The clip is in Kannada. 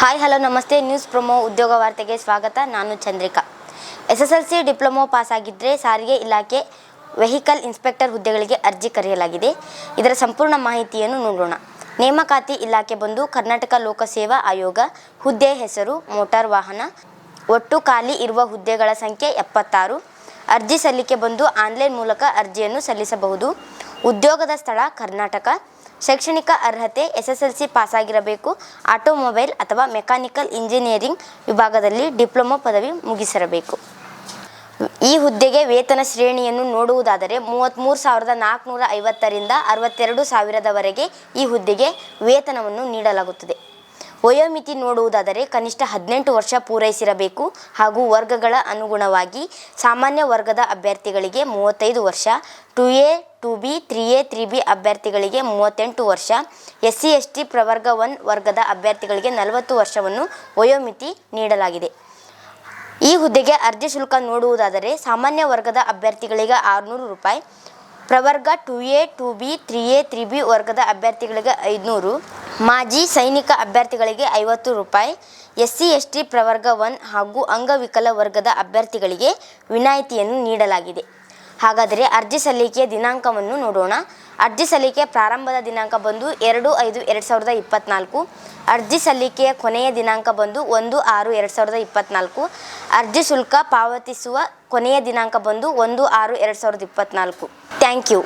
ಹಾಯ್ ಹಲೋ ನಮಸ್ತೆ. ನ್ಯೂಸ್ ಪ್ರೊಮೋ ಉದ್ಯೋಗ ವಾರ್ತೆಗೆ ಸ್ವಾಗತ. ನಾನು Chandrika. S S L C diploma pass ಆಗಿದ್ದರೆ ಸಾರಿಗೆ ಇಲಾಖೆ ವೆಹಿಕಲ್ ಇನ್ಸ್ಪೆಕ್ಟರ್ ಹುದ್ದೆಗಳಿಗೆ ಅರ್ಜಿ ಕರೆಯಲಾಗಿದೆ. ಇದರ ಸಂಪೂರ್ಣ ಮಾಹಿತಿಯನ್ನು ನೋಡೋಣ. ನೇಮಕಾತಿ ಇಲಾಖೆ ಬಂದು ಕರ್ನಾಟಕ ಲೋಕಸೇವಾ ಆಯೋಗ ಹುದ್ದೆ ಹೆಸರು, ಮೋಟಾರ್ ವಾಹನ, ಒಟ್ಟು ಖಾಲಿ ಇರುವ ಹುದ್ದೆಗಳ ಸಂಖ್ಯೆ ಎಪ್ಪತ್ತಾರು. ಅರ್ಜಿ ಸಲ್ಲಿಕೆ ಬಂದು ಆನ್ಲೈನ್ ಮೂಲಕ ಅರ್ಜಿಯನ್ನು ಸಲ್ಲಿಸಬಹುದು. ಉದ್ಯೋಗದ ಸ್ಥಳ ಕರ್ನಾಟಕ. ಶೈಕ್ಷಣಿಕ ಅರ್ಹತೆ ಎಸ್ ಎಸ್ ಎಲ್ ಸಿ ಪಾಸಾಗಿರಬೇಕು. ಆಟೋಮೊಬೈಲ್ ಅಥವಾ ಮೆಕ್ಯಾನಿಕಲ್ ಇಂಜಿನಿಯರಿಂಗ್ ವಿಭಾಗದಲ್ಲಿ ಡಿಪ್ಲೊಮೊ ಪದವಿ ಮುಗಿಸಿರಬೇಕು. ಈ ಹುದ್ದೆಗೆ ವೇತನ ಶ್ರೇಣಿಯನ್ನು ನೋಡುವುದಾದರೆ ಮೂವತ್ತ್ಮೂರು ಸಾವಿರದ ನಾಲ್ಕುನೂರ ಐವತ್ತರಿಂದ ಅರವತ್ತೆರಡು ಸಾವಿರದವರೆಗೆ ಈ ಹುದ್ದೆಗೆ ವೇತನವನ್ನು ನೀಡಲಾಗುತ್ತದೆ. ವಯೋಮಿತಿ ನೋಡುವುದಾದರೆ ಕನಿಷ್ಠ ಹದಿನೆಂಟು ವರ್ಷ ಪೂರೈಸಿರಬೇಕು ಹಾಗೂ ವರ್ಗಗಳ ಅನುಗುಣವಾಗಿ ಸಾಮಾನ್ಯ ವರ್ಗದ ಅಭ್ಯರ್ಥಿಗಳಿಗೆ ಮೂವತ್ತೈದು ವರ್ಷ, two A, two B, three A, three B ಅಭ್ಯರ್ಥಿಗಳಿಗೆ ಮೂವತ್ತೆಂಟು ವರ್ಷ ಎಸ್ ಸಿ ಎಸ್ ಟಿ ಪ್ರವರ್ಗ ಒನ್ ವರ್ಗದ ಅಭ್ಯರ್ಥಿಗಳಿಗೆ ನಲವತ್ತು ವರ್ಷವನ್ನು ವಯೋಮಿತಿ ನೀಡಲಾಗಿದೆ. ಈ ಹುದ್ದೆಗೆ ಅರ್ಜಿ ಶುಲ್ಕ ನೋಡುವುದಾದರೆ ಸಾಮಾನ್ಯ ವರ್ಗದ ಅಭ್ಯರ್ಥಿಗಳಿಗೆ ಆರುನೂರು ರೂಪಾಯಿ, ಪ್ರವರ್ಗ two A, two B, three A, three B ವರ್ಗದ ಅಭ್ಯರ್ಥಿಗಳಿಗೆ ಐದುನೂರು ಮಾಜಿ ಸೈನಿಕ ಅಭ್ಯರ್ಥಿಗಳಿಗೆ ಐವತ್ತು ರೂಪಾಯಿ ಎಸ್ ಸಿ ಎಸ್ ಟಿ ಪ್ರವರ್ಗ ಒನ್ ಹಾಗೂ ಅಂಗವಿಕಲ ವರ್ಗದ ಅಭ್ಯರ್ಥಿಗಳಿಗೆ ವಿನಾಯಿತಿಯನ್ನು ನೀಡಲಾಗಿದೆ. ಹಾಗಾದರೆ ಅರ್ಜಿ ಸಲ್ಲಿಕೆಯ ದಿನಾಂಕವನ್ನು ನೋಡೋಣ. ಅರ್ಜಿ ಸಲ್ಲಿಕೆ ಪ್ರಾರಂಭದ ದಿನಾಂಕ ಬಂದು ಎರಡು ಐದು ಎರಡು ಸಾವಿರದ ಇಪ್ಪತ್ತ್ನಾಲ್ಕು ಅರ್ಜಿ ಸಲ್ಲಿಕೆಯ ಕೊನೆಯ ದಿನಾಂಕ ಬಂದು ಒಂದು ಆರು ಎರಡು ಸಾವಿರದ ಇಪ್ಪತ್ತ್ನಾಲ್ಕು ಅರ್ಜಿ ಶುಲ್ಕ ಪಾವತಿಸುವ ಕೊನೆಯ ದಿನಾಂಕ ಬಂದು ಒಂದು ಆರು ಎರಡು ಸಾವಿರದ ಇಪ್ಪತ್ತ್ನಾಲ್ಕು ಥ್ಯಾಂಕ್ ಯು.